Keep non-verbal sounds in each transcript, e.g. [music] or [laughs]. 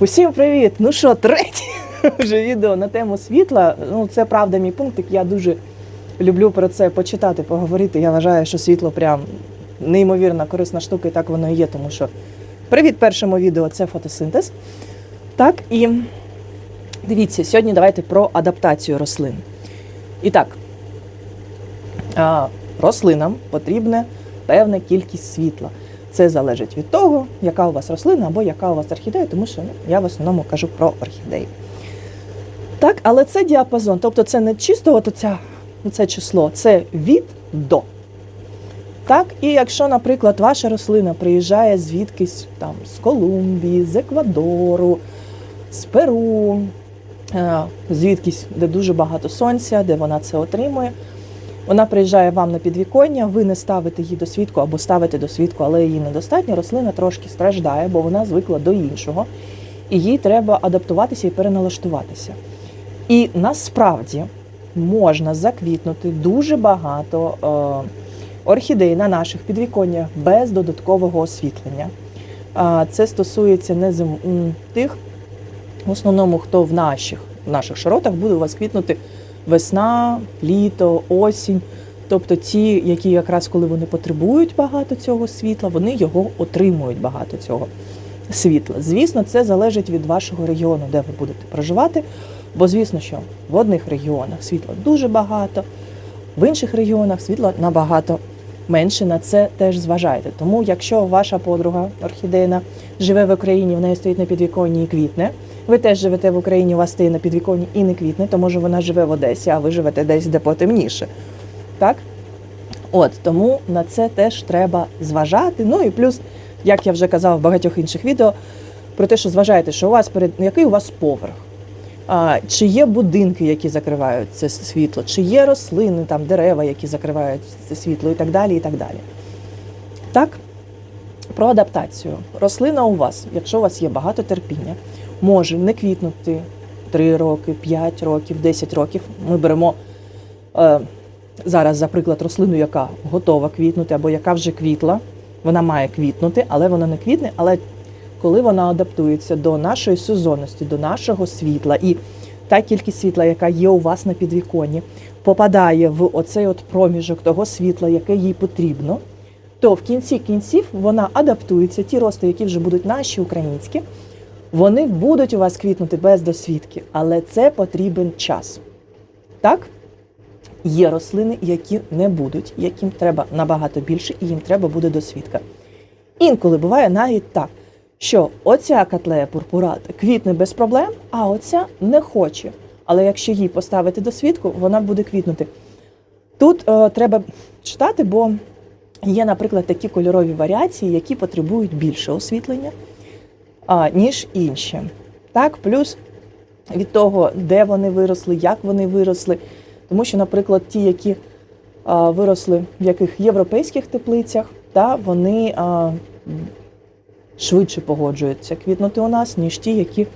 Усім привіт! Ну що, третє [laughs] вже відео на тему світла. Ну, це правда мій пунктик. Я дуже люблю про це почитати, поговорити. Я вважаю, що світло прям неймовірна корисна штука, і так воно і є, тому що привіт першому відео це фотосинтез. Так, і дивіться, сьогодні давайте про адаптацію рослин. І так, рослинам потрібна певна кількість світла. Це залежить від того, яка у вас рослина або яка у вас орхідея, тому що ну, я в основному кажу про орхідеї. Так, але це діапазон, тобто це не чисто от оця, це число, це від до. Так, і якщо, наприклад, ваша рослина приїжджає звідкись там з Колумбії, з Еквадору, з Перу, е, звідкись, де дуже багато сонця, де вона це отримує. Вона приїжджає вам на підвіконня, ви не ставите її до свідку або ставите до свідку, але її недостатньо. Рослина трошки страждає, бо вона звикла до іншого, і їй треба адаптуватися і переналаштуватися. І насправді можна заквітнути дуже багато е, орхідей на наших підвіконнях без додаткового освітлення. Це стосується не тих, в основному, хто в наших, в наших широтах буде у вас квітнути весна, літо, осінь. Тобто ті, які якраз коли вони потребують багато цього світла, вони його отримують багато цього світла. Звісно, це залежить від вашого регіону, де ви будете проживати. Бо, звісно, що в одних регіонах світла дуже багато, в інших регіонах світла набагато менше. На це теж зважайте. Тому, якщо ваша подруга орхідейна живе в Україні, в неї стоїть на підвіконні і квітне. Ви теж живете в Україні, у вас стоїть на підвіконні і не квітне, то може вона живе в Одесі, а ви живете десь де потемніше. Так? От тому на це теж треба зважати. Ну і плюс, як я вже казав в багатьох інших відео, про те, що зважаєте, що у вас перед який у вас поверх. А, чи є будинки, які закривають це світло, чи є рослини, там дерева, які закривають це світло, і так далі. і так далі. Так, про адаптацію. Рослина у вас, якщо у вас є багато терпіння, може не квітнути 3 роки, 5 років, 10 років. Ми беремо е, зараз, за приклад, рослину, яка готова квітнути, або яка вже квітла. Вона має квітнути, але вона не квітне. Але коли вона адаптується до нашої сезонності, до нашого світла, і та кількість світла, яка є у вас на підвіконні, попадає в оцей от проміжок того світла, яке їй потрібно, то в кінці кінців вона адаптується. Ті рости, які вже будуть наші українські, вони будуть у вас квітнути без досвідки, але це потрібен час. Так? Є рослини, які не будуть, яким треба набагато більше, і їм треба буде досвідка. Інколи буває навіть так, що оця котлея пурпурата квітне без проблем, а оця не хоче. Але якщо їй поставити досвідку, вона буде квітнути. Тут е, треба читати, бо є, наприклад, такі кольорові варіації, які потребують більше освітлення, ніж інші. Так, плюс від того, де вони виросли, як вони виросли. Тому що, наприклад, ті, які виросли в яких європейських теплицях, та вони швидше погоджуються квітнути у нас, ніж ті, які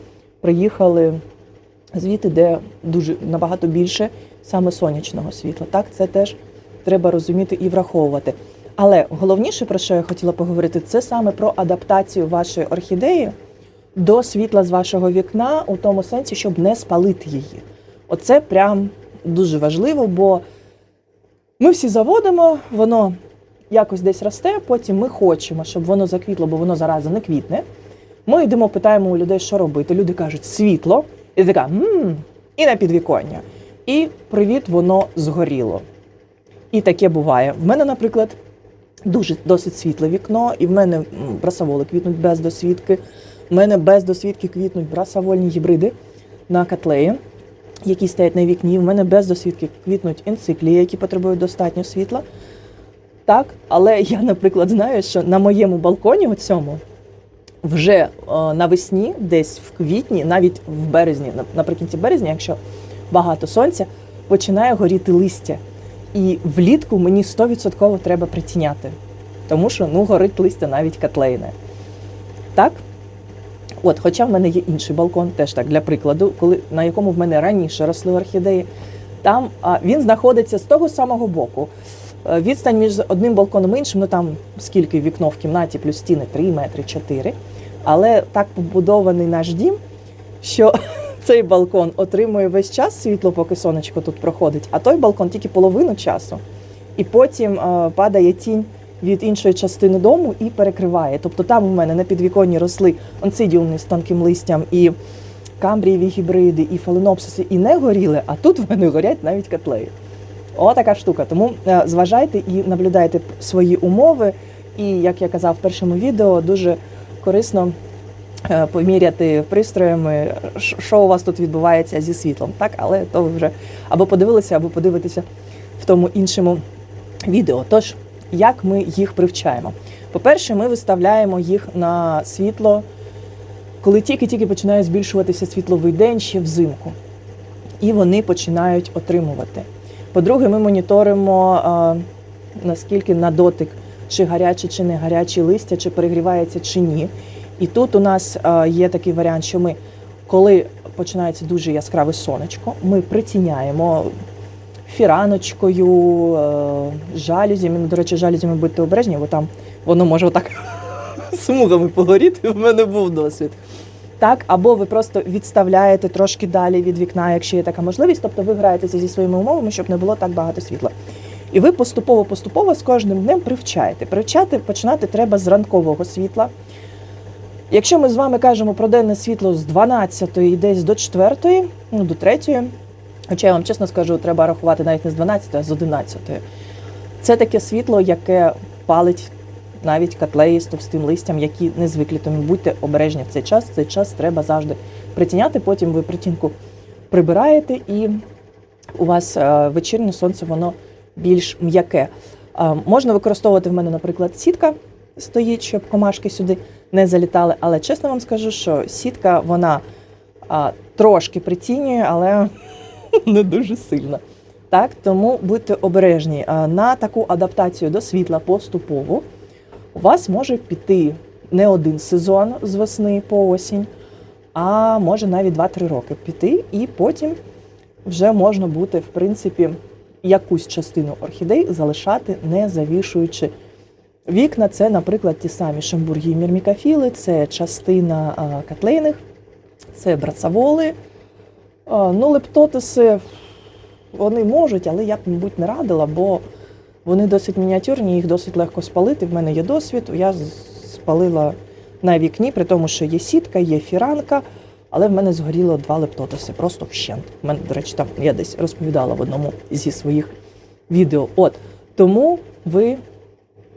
приїхали звідти, де дуже набагато більше саме сонячного світла. Так, це теж треба розуміти і враховувати. Але головніше, про що я хотіла поговорити, це саме про адаптацію вашої орхідеї до світла з вашого вікна, у тому сенсі, щоб не спалити її. Оце прям дуже важливо, бо ми всі заводимо, воно якось десь росте, потім ми хочемо, щоб воно заквітло, бо воно зараза не квітне. Ми йдемо, питаємо у людей, що робити. Люди кажуть, світло, і така мм, і на підвіконня. І привіт, воно згоріло. І таке буває. В мене, наприклад, дуже досить світле вікно, і в мене брасаволи квітнуть без досвідки. В мене без досвідки квітнуть брасавольні гібриди на котлеї, які стоять на вікні. В мене без досвідки квітнуть енциклії, які потребують достатньо світла. Так, але [laughs] я, наприклад, знаю, що на моєму балконі, цьому, вже е, навесні, десь в квітні, навіть в березні, наприкінці березня, якщо багато сонця, починає горіти листя. І влітку мені 100% треба притіняти, тому що ну, горить листя навіть котлейне. Так? От, хоча в мене є інший балкон, теж так для прикладу, коли, на якому в мене раніше росли орхідеї, там а, він знаходиться з того самого боку. Е, Відстань між одним балконом і іншим, ну там скільки вікно в кімнаті, плюс стіни 3 метри 4. Але так побудований наш дім, що цей балкон отримує весь час світло, поки сонечко тут проходить, а той балкон тільки половину часу. І потім е, падає тінь від іншої частини дому і перекриває. Тобто там у мене на підвіконні росли онцидіуми з тонким листям і камбрієві гібриди, і фаленопсиси, і не горіли, а тут в мене горять навіть котлеї. О, така штука. Тому е, зважайте і наблюдайте свої умови. І як я казав в першому відео, дуже корисно поміряти пристроями, що у вас тут відбувається зі світлом. Так, але то ви вже або подивилися, або подивитеся в тому іншому відео. Тож, як ми їх привчаємо? По-перше, ми виставляємо їх на світло, коли тільки-тільки починає збільшуватися світловий день ще взимку. І вони починають отримувати. По-друге, ми моніторимо а, наскільки на дотик, чи гаряче, чи не гаряче листя, чи перегрівається, чи ні. І тут у нас а, є такий варіант, що ми, коли починається дуже яскраве сонечко, ми притіняємо фіраночкою, е, жалюзями. До речі, жалюзями будьте обережні, бо там воно може отак [laughs] смугами погоріти. В мене був досвід. Так, або ви просто відставляєте трошки далі від вікна, якщо є така можливість, тобто ви граєтеся зі своїми умовами, щоб не було так багато світла. І ви поступово-поступово з кожним днем привчаєте. Привчати починати треба з ранкового світла. Якщо ми з вами кажемо про денне світло з 12 і десь до 4, ну до 3, хоча я вам чесно скажу, треба рахувати навіть не з 12, а з 11. Це таке світло, яке палить навіть котлеї з товстим листям, які не звиклі. Тому будьте обережні в цей час. Цей час треба завжди притіняти. Потім ви притінку прибираєте, і у вас е, вечірнє сонце воно більш м'яке. Е, Можна використовувати в мене, наприклад, сітка стоїть, щоб комашки сюди не залітали. Але чесно вам скажу, що сітка вона а, трошки притінює, але [laughs] не дуже сильно. Так, тому будьте обережні. На таку адаптацію до світла поступову у вас може піти не один сезон з весни по осінь, а може навіть 2-3 роки піти, і потім вже можна бути, в принципі, якусь частину орхідей залишати, не завішуючи вікна. Це, наприклад, ті самі шамбургі мірмікафіли, це частина котлейних, це брацаволи. Ну, лептотиси вони можуть, але я б, мабуть, не радила, бо вони досить мініатюрні, їх досить легко спалити. В мене є досвід. Я спалила на вікні, при тому, що є сітка, є фіранка, але в мене згоріло два лептотиси, просто вщент. У мене, до речі, там я десь розповідала в одному зі своїх відео. От тому ви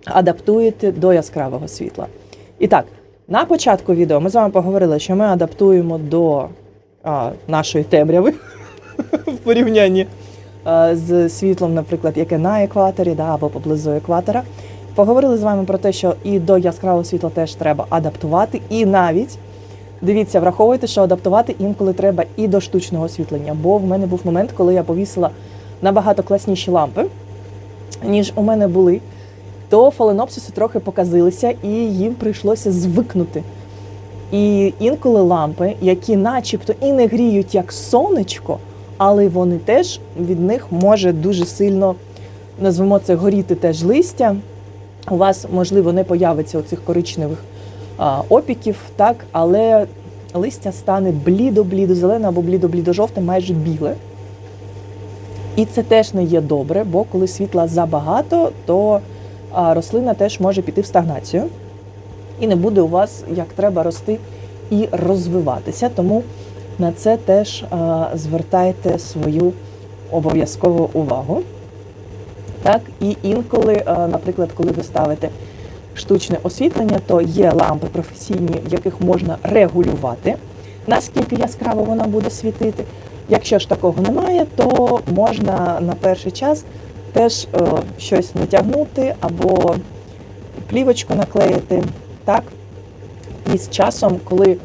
адаптуєте до яскравого світла. І так, на початку відео ми з вами поговорили, що ми адаптуємо до а, нашої темряви [laughs] в порівнянні а, з світлом, наприклад, яке на екваторі да, або поблизу екватора. Поговорили з вами про те, що і до яскравого світла теж треба адаптувати, і навіть дивіться, враховуйте, що адаптувати інколи треба і до штучного освітлення. Бо в мене був момент, коли я повісила набагато класніші лампи, ніж у мене були то фаленопсиси трохи показилися, і їм прийшлося звикнути. І інколи лампи, які начебто і не гріють як сонечко, але вони теж від них може дуже сильно, назвемо це, горіти теж листя. У вас, можливо, не появиться оцих коричневих а, опіків, так, але листя стане блідо-блідо зелене або блідо-блідо-жовте, майже біле. І це теж не є добре, бо коли світла забагато, то рослина теж може піти в стагнацію і не буде у вас як треба рости і розвиватися. Тому на це теж а, звертайте свою обов'язкову увагу. Так, і інколи, а, наприклад, коли ви ставите штучне освітлення, то є лампи професійні, яких можна регулювати, наскільки яскраво вона буде світити. Якщо ж такого немає, то можна на перший час теж е, щось натягнути або плівочку наклеїти. Так? І з часом, коли е,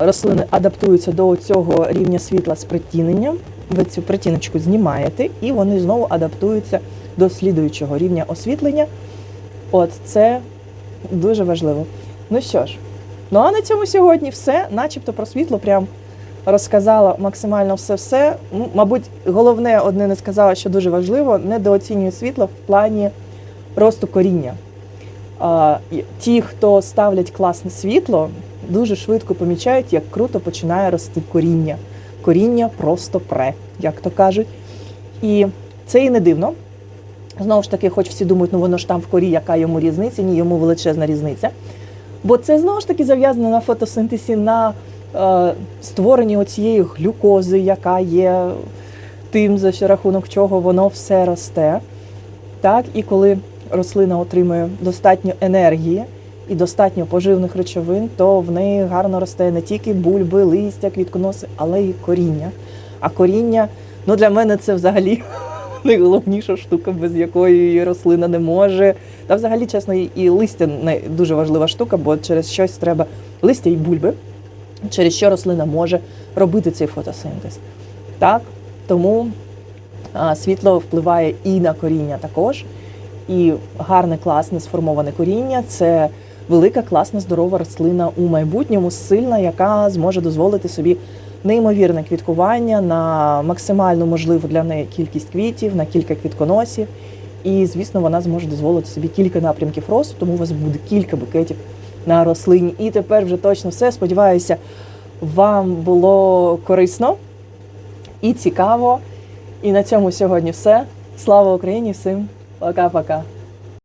рослини адаптуються до цього рівня світла з притіненням, ви цю притіночку знімаєте, і вони знову адаптуються до слідуючого рівня освітлення. От це дуже важливо. Ну що ж, ну а на цьому сьогодні все, начебто про світло прям розказала максимально все-все. Ну, мабуть, головне одне не сказала, що дуже важливо, недооцінює світло в плані росту коріння. Ті, хто ставлять класне світло, дуже швидко помічають, як круто починає рости коріння. Коріння просто пре, як то кажуть. І це і не дивно. Знову ж таки, хоч всі думають, ну воно ж там в корі, яка йому різниця, ні, йому величезна різниця. Бо це знову ж таки зав'язано на фотосинтезі, на е, створенні оцієї глюкози, яка є тим, за рахунок чого воно все росте. Так, і коли рослина отримує достатньо енергії і достатньо поживних речовин, то в неї гарно росте не тільки бульби, листя, квітконоси, але й коріння. А коріння, ну для мене це взагалі [laughs] найголовніша штука, без якої рослина не може. Та взагалі, чесно, і листя дуже важлива штука, бо через щось треба листя і бульби, через що рослина може робити цей фотосинтез. Так, тому світло впливає і на коріння також. І гарне, класне сформоване коріння це велика, класна, здорова рослина у майбутньому, сильна, яка зможе дозволити собі неймовірне квіткування на максимально можливу для неї кількість квітів, на кілька квітконосів. І, звісно, вона зможе дозволити собі кілька напрямків росту, тому у вас буде кілька букетів на рослині. І тепер вже точно все. Сподіваюся, вам було корисно і цікаво. І на цьому сьогодні все. Слава Україні! Всім пока-пока!